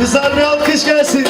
Kızlar bir alkış gelsin.